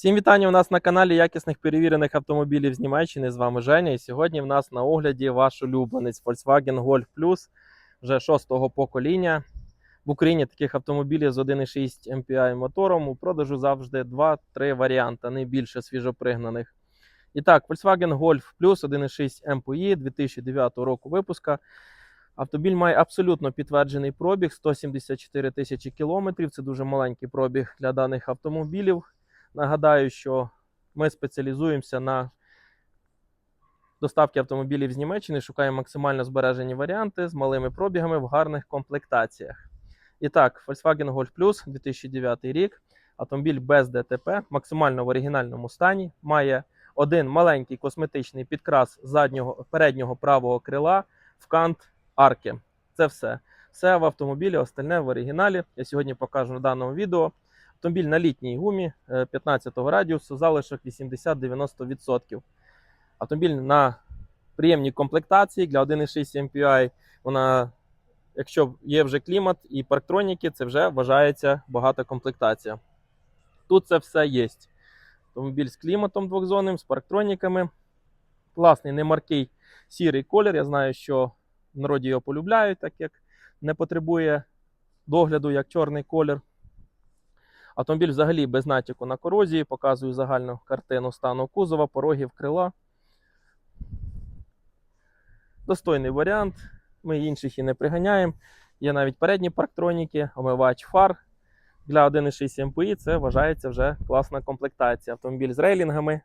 Всім вітання у нас на каналі якісних перевірених автомобілів з Німеччини. З вами Женя. І сьогодні в нас на огляді ваш улюбленець Volkswagen Golf Plus вже шостого покоління. В Україні таких автомобілів з 1,6 MPI мотором у продажу завжди 2-3 варіанти, не більше свіжопригнаних. І так, Volkswagen Golf Plus 1,6 MPI 2009 року випуска. Автомобіль має абсолютно підтверджений пробіг 174 тисячі кілометрів. Це дуже маленький пробіг для даних автомобілів. Нагадаю, що ми спеціалізуємося на доставці автомобілів з Німеччини, шукаємо максимально збережені варіанти з малими пробігами в гарних комплектаціях. І так, Volkswagen Golf Plus 2009 рік. Автомобіль без ДТП, максимально в оригінальному стані. Має один маленький косметичний підкрас заднього переднього правого крила в кант арки. Це все. Все в автомобілі, остальне в оригіналі. Я сьогодні покажу на даному відео. Автомобіль на літній гумі 15 радіусу, залишок 80-90%. Автомобіль на приємній комплектації для 1,6 MPI. Вона, якщо є вже клімат і парктроніки, це вже вважається багата комплектація. Тут це все є. Автомобіль з кліматом двохзонним, з парктроніками. Класний, немаркий сірий колір. Я знаю, що в народі його полюбляють, так як не потребує догляду як чорний колір. Автомобіль взагалі без натяку на корозії, показую загальну картину стану кузова, порогів крила. Достойний варіант. Ми інших і не приганяємо. Є навіть передні парктроніки, омивач фар. Для 1,6 MPI це вважається вже класна комплектація. Автомобіль з рейлінгами.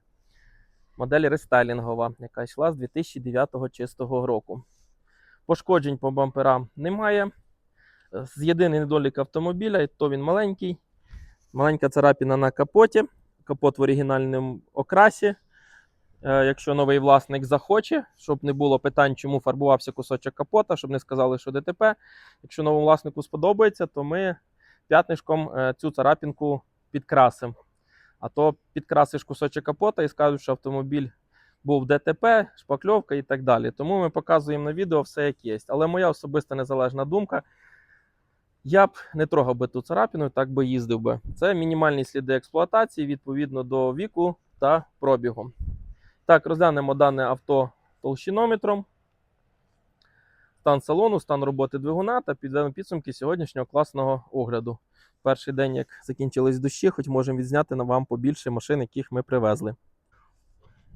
Модель рестайлінгова, яка йшла з 2009 чистого року. Пошкоджень по бамперам немає. З єдиний недолік автомобіля, то він маленький. Маленька царапіна на капоті. Капот в оригінальному окрасі. Е, Якщо новий власник захоче, щоб не було питань, чому фарбувався кусочок капота, щоб не сказали, що ДТП. Якщо новому власнику сподобається, то ми п'ятнишком е, цю царапінку підкрасимо. А то підкрасиш кусочок капота і скажуть, що автомобіль був ДТП, шпакльовка і так далі. Тому ми показуємо на відео все як є. Але моя особиста незалежна думка. Я б не трогав би ту царапіну, так би їздив би. Це мінімальні сліди експлуатації відповідно до віку та пробігу. Так, розглянемо дане авто толщинометром. Стан салону, стан роботи двигуна та підведемо підсумки сьогоднішнього класного огляду. Перший день, як закінчились дощі, хоч можемо відзняти на вам побільше машин, яких ми привезли.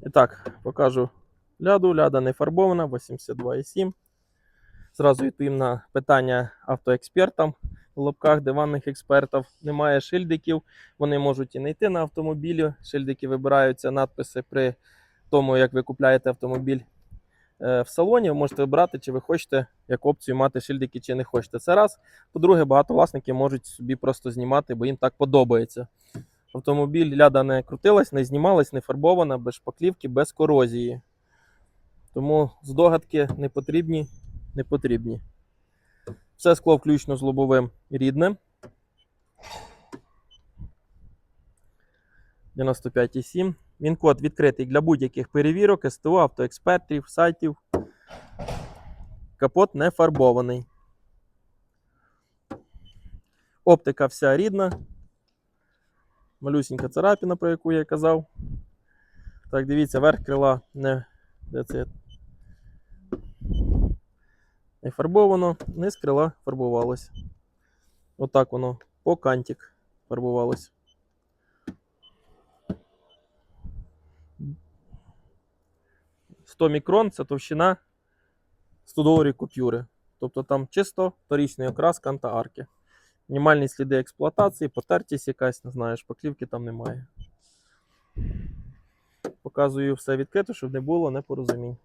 І так, покажу ляду. Ляда не фарбована, 82,7. Зразу відповім на питання автоекспертам в лапках диванних експертів. Немає шильдиків, вони можуть і не йти на автомобілі. Шильдики вибираються надписи при тому, як ви купляєте автомобіль е, в салоні. Ви можете вибрати, чи ви хочете як опцію мати шильдики, чи не хочете. Це раз. По-друге, багато власників можуть собі просто знімати, бо їм так подобається. Автомобіль ляда не крутилась, не знімалась, не фарбована, без шпаклівки, без корозії. Тому здогадки не потрібні, не потрібні. Все скло включно з лобовим рідне. 95,7. Він код відкритий для будь-яких перевірок, СТО, автоекспертів, сайтів. Капот не фарбований. Оптика вся рідна. Малюсінька царапіна, про яку я казав. Так, дивіться, верх крила не, де це? Не фарбовано, низ крила фарбувалось. Отак воно по кантик фарбувалось. «100 мікрон це товщина 100 доларів купюри. Тобто там чисто вторічний окрас канта арки. Мінімальні сліди експлуатації, потертість якась, не знаю, шпаклівки там немає. Показую все відкрито, щоб не було непорозумінь.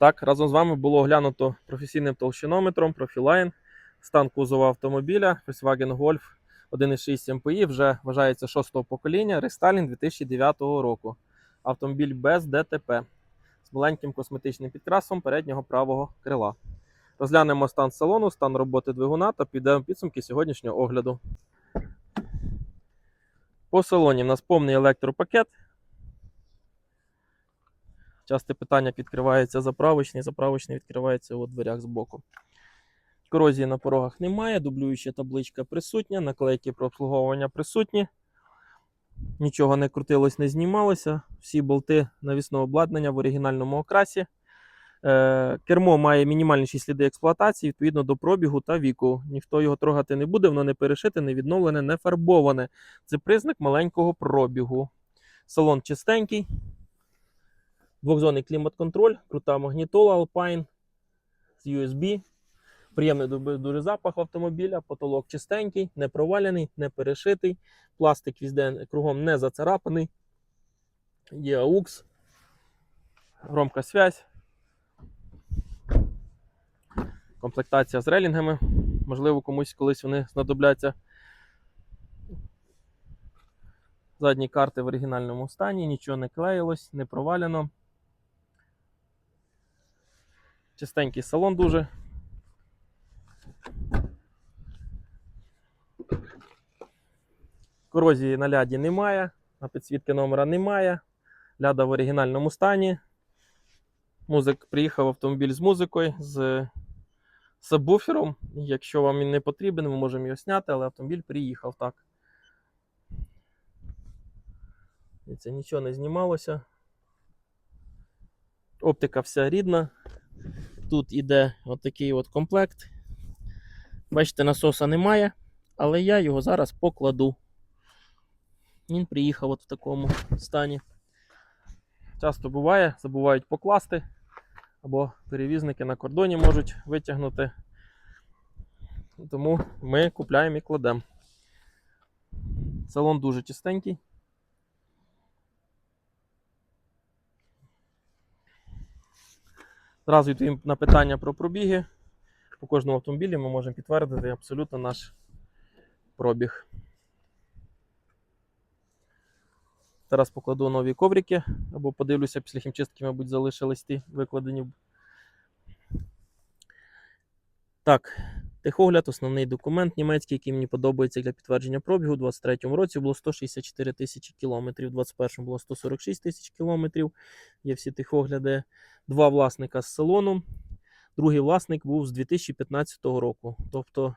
Так, разом з вами було оглянуто професійним толщинометром Profiline, стан кузова автомобіля Volkswagen Golf 1,6 MPI вже вважається шостого покоління, рестайлінг 2009 року. Автомобіль без ДТП з маленьким косметичним підкрасом переднього правого крила. Розглянемо стан салону, стан роботи двигуна та підемо підсумки сьогоднішнього огляду. По салоні в нас повний електропакет. Часте питання як відкривається заправочний, заправочний відкривається у дверях збоку. Корозії на порогах немає, дублююча табличка присутня, наклейки про обслуговування присутні. Нічого не крутилось, не знімалося. Всі болти навісного обладнання в оригінальному окрасі. Е, кермо має мінімальніші сліди експлуатації відповідно до пробігу та віку. Ніхто його трогати не буде, воно не перешите, не відновлене, не фарбоване. Це признак маленького пробігу. Салон чистенький. Двохзонний клімат-контроль, крута магнітола Alpine з USB. Приємний ду- дуже запах автомобіля, потолок чистенький, не провалений, не перешитий. Пластик візде кругом не зацарапаний. Є AUX, громка связь. Комплектація з релінгами. Можливо, комусь колись вони знадобляться. Задні карти в оригінальному стані, нічого не клеїлось, не провалено. Чистенький салон дуже. Корозії на ляді немає, на підсвітки номера немає. Ляда в оригінальному стані. Музик приїхав автомобіль з музикою, з сабвуфером. Якщо вам він не потрібен, ми можемо його зняти, але автомобіль приїхав так. Це нічого не знімалося. Оптика вся рідна. Тут іде отакий от комплект. Бачите, насоса немає, але я його зараз покладу. Він приїхав от в такому стані. Часто буває, забувають покласти, або перевізники на кордоні можуть витягнути. Тому ми купляємо і кладемо. Салон дуже чистенький. Зразу відповім на питання про пробіги. По кожному автомобілі ми можемо підтвердити абсолютно наш пробіг. Зараз покладу нові коврики, або подивлюся, після хімчистки, мабуть, залишились ті викладені. Так, техогляд, основний документ німецький, який мені подобається для підтвердження пробігу. У 2023 році було 164 тисячі кілометрів, у 2021 було 146 тисяч кілометрів. Є всі техогляди. Два власника з салону. Другий власник був з 2015 року. Тобто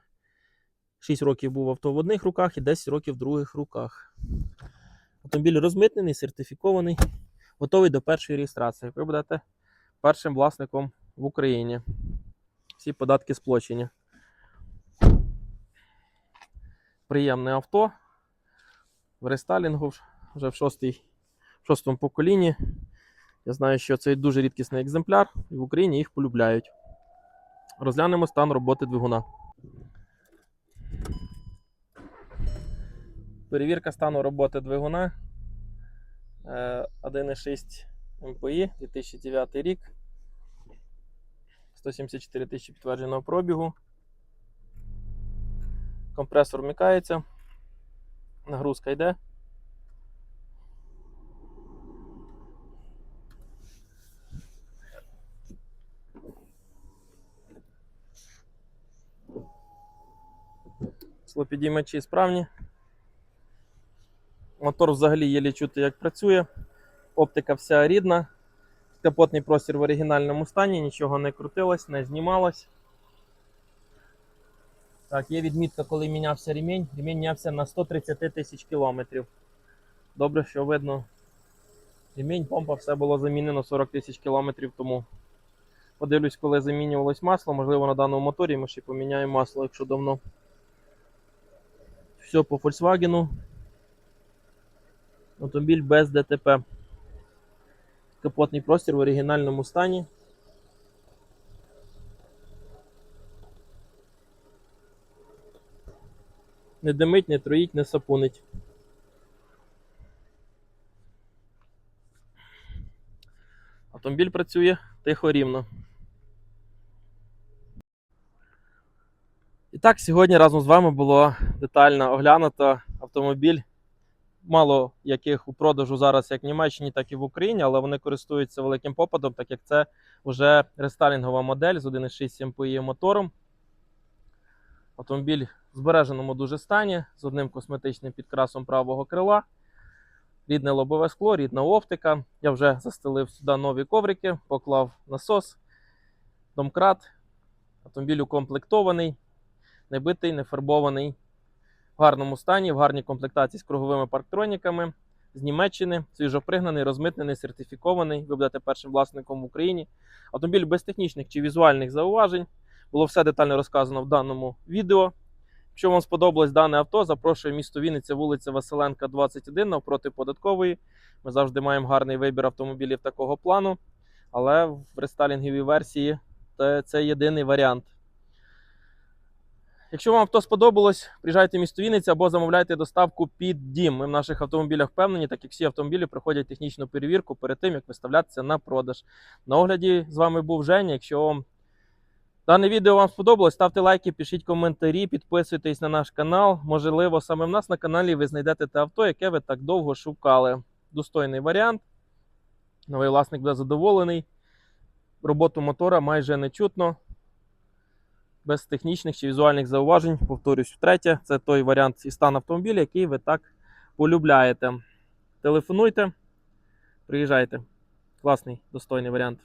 6 років був авто в одних руках і 10 років в других руках. Автомобіль розмитнений, сертифікований, готовий до першої реєстрації. Ви будете першим власником в Україні. Всі податки сплочені. Приємне авто. В рестайлінгу вже в, шостій, в шостому поколінні. Я знаю, що це дуже рідкісний екземпляр, і в Україні їх полюбляють. Розглянемо стан роботи двигуна. Перевірка стану роботи двигуна. Е, 1,6 МПІ 2009 рік. 174 тисячі підтвердженого пробігу. Компресор вмикається. Нагрузка йде. Слопідіймачі справні. Мотор взагалі єлі чути, як працює. Оптика вся рідна. Капотний простір в оригінальному стані, нічого не крутилось, не знімалось. Так, є відмітка, коли мінявся ремінь. Ремінь мінявся на 130 тисяч кілометрів. Добре, що видно. Ремінь, помпа, все було замінено 40 тисяч кілометрів тому. Подивлюсь, коли замінювалось масло. Можливо, на даному моторі ми ще поміняємо масло, якщо давно. Все по Volkswagen. Автомобіль без ДТП. Капотний простір в оригінальному стані. Не димить, не троїть, не сапунить. Автомобіль працює тихо рівно. І так, сьогодні разом з вами було детально оглянуто автомобіль. Мало яких у продажу зараз як в Німеччині, так і в Україні, але вони користуються великим попадом, так як це вже рестайлінгова модель з 1,6 МПІ мотором. Автомобіль в збереженому дуже стані з одним косметичним підкрасом правого крила. Рідне лобове скло, рідна оптика. Я вже застелив сюди нові коврики, поклав насос, домкрат. Автомобіль укомплектований, не битий, не фарбований, в гарному стані, в гарній комплектації з круговими парктроніками з Німеччини, свіжопригнаний, розмитнений, сертифікований. Ви будете першим власником в Україні. Автомобіль без технічних чи візуальних зауважень. Було все детально розказано в даному відео. Якщо вам сподобалось дане авто, запрошую місто Вінниця, вулиця Василенка, 21, навпроти податкової. Ми завжди маємо гарний вибір автомобілів такого плану, але в рестайлінговій версії це, єдиний варіант. Якщо вам авто сподобалось, приїжджайте в місто Вінниця або замовляйте доставку під дім. Ми в наших автомобілях впевнені, так як всі автомобілі проходять технічну перевірку перед тим, як виставлятися на продаж. На огляді з вами був Женя. Якщо вам дане відео вам сподобалось, ставте лайки, пишіть коментарі, підписуйтесь на наш канал. Можливо, саме в нас на каналі ви знайдете те авто, яке ви так довго шукали. Достойний варіант. Новий власник буде задоволений. Роботу мотора майже не чутно без технічних чи візуальних зауважень. Повторюсь втретє, це той варіант і стан автомобіля, який ви так полюбляєте. Телефонуйте, приїжджайте. Класний, достойний варіант.